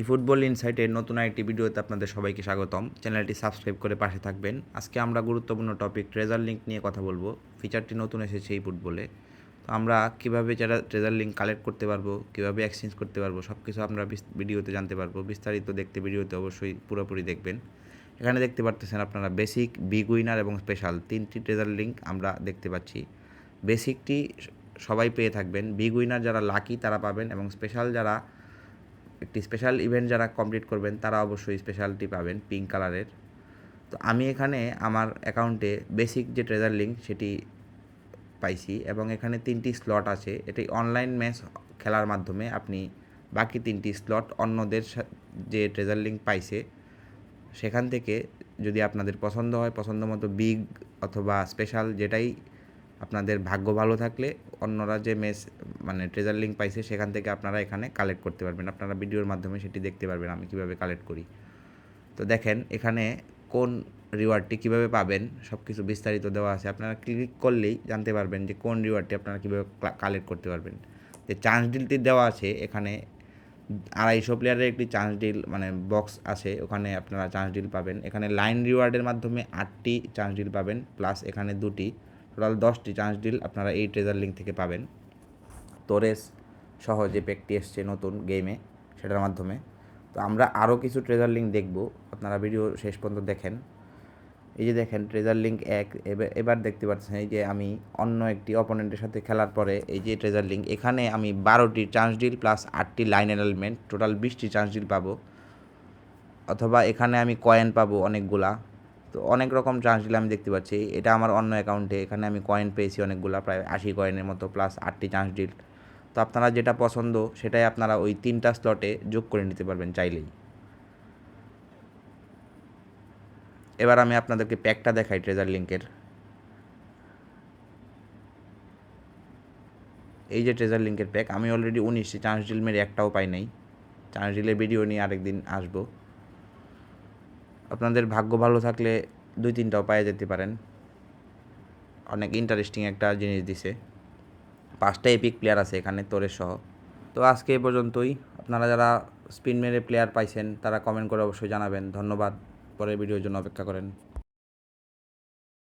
ই football ইনসাইটের নতুন একটি ভিডিওতে আপনাদের সবাইকে স্বাগতম। চ্যানেলটি সাবস্ক্রাইব করে পাশে থাকবেন। আজকে আমরা গুরুত্বপূর্ণ টপিক ট্রেজার লিঙ্ক নিয়ে কথা বলব। ফিচারটি নতুন এসেছে এই ফুটবলে। তো আমরা কীভাবে যারা ট্রেজার লিঙ্ক কালেক্ট করতে পারব, কীভাবে এক্সচেঞ্জ করতে পারব সব কিছু আমরা ভিডিওতে জানতে পারব। বিস্তারিত দেখতে ভিডিওতে অবশ্যই পুরোপুরি দেখবেন। এখানে দেখতে পারতেছেন আপনারা বেসিক বিগ উইনার এবং স্পেশাল তিনটি ট্রেজার লিঙ্ক আমরা দেখতে পাচ্ছি। বেসিকটি সবাই পেয়ে থাকবেন। বিগ উইনার যারা লাকি তারা পাবেন এবং স্পেশাল যারা একটি স্পেশাল ইভেন্ট যারা কমপ্লিট করবেন, তারা অবশ্যই স্পেশালটি পাবেন পিঙ্ক কালারের তো আমি এখানে আমার অ্যাকাউন্টে বেসিক যে ট্রেজার লিঙ্ক সেটি পাইছি এবং এখানে তিনটি স্লট আছে। এটি অনলাইন ম্যাচ খেলার মাধ্যমে আপনি বাকি তিনটি স্লট অন্যদের যে ট্রেজার লিঙ্ক পাইছে, সেখান থেকে যদি আপনাদের পছন্দ হয়, পছন্দ মতো বিগ অথবা স্পেশাল যেটাই আপনাদের ভাগ্য ভালো থাকলে অন্যরা যে মেস মানে ট্রেজার লিঙ্ক পাইছে সেখান থেকে আপনারা এখানে কালেক্ট করতে পারবেন। আপনারা ভিডিওর মাধ্যমে সেটি দেখতে পারবেন আমি কীভাবে কালেক্ট করি। তো দেখেন, এখানে কোন রিওয়ার্ডটি কীভাবে পাবেন সব কিছু বিস্তারিত দেওয়া আছে। আপনারা ক্লিক করলেই জানতে পারবেন যে কোন রিওয়ার্ডটি আপনারা কীভাবে কালেক্ট করতে পারবেন। যে চান্স ডিলটি দেওয়া আছে, এখানে আড়াইশো প্লেয়ারের একটি চান্স ডিল মানে বক্স আছে, ওখানে আপনারা চান্স ডিল পাবেন। এখানে লাইন রিওয়ার্ডের মাধ্যমে আটটি চান্স ডিল পাবেন প্লাস এখানে দুটি। টোটাল দশটি চান্স ডিল আপনারা এই ট্রেজার লিঙ্ক থেকে পাবেন। তোরেস সহ যে প্যাকটি এসছে নতুন গেমে সেটার মাধ্যমে। তো আমরা আরও কিছু ট্রেজার লিঙ্ক দেখব। আপনারা ভিডিও শেষ পর্যন্ত দেখেন। এই যে দেখেন ট্রেজার লিঙ্ক এক এবার দেখতে পাচ্ছেন এই যে আমি অন্য একটি অপোনেন্টের সাথে খেলার পরে এই যে ট্রেজার লিঙ্ক এখানে আমি বারোটি চান্স ডিল প্লাস আটটি লাইন এলাইনমেন্ট টোটাল বিশটি চান্স ডিল পাবো। অথবা এখানে আমি কয়েন পাবো অনেকগুলা। তো অনেক রকম চান্স ডিল আমি দেখতে পাচ্ছি। এটা আমার অন্য অ্যাকাউন্টে এখানে আমি কয়েন পেয়েছি অনেকগুলা, প্রায় আশি কয়েনের মতো প্লাস আটটি চান্স ডিল তো আপনারা যেটা পছন্দ, সেটাই আপনারা ওই তিনটা স্লটে যোগ করে নিতে পারবেন চাইলেই। এবার আমি আপনাদেরকে প্যাকটা দেখাই ট্রেজার লিঙ্কের এই যে ট্রেজার লিঙ্কের প্যাক আমি অলরেডি উনিশটি চান্স ডিল মেরে একটাও পাই নাই। চান্স ডিলের ভিডিও নিয়ে আরেকদিন আসব। আপনাদের ভাগ্য ভালো থাকলে দুই তিনটাও পায়ে যেতে পারেন। অনেক ইন্টারেস্টিং একটা জিনিস দিছে। পাঁচটা এপিক প্লেয়ার আছে এখানে তোরের সহ। তো আজকে এ পর্যন্তই। আপনারা যারা স্পিন মেরে প্লেয়ার পাইছেন, তারা কমেন্ট করে অবশ্যই জানাবেন। ধন্যবাদ। পরের ভিডিওর জন্য অপেক্ষা করেন।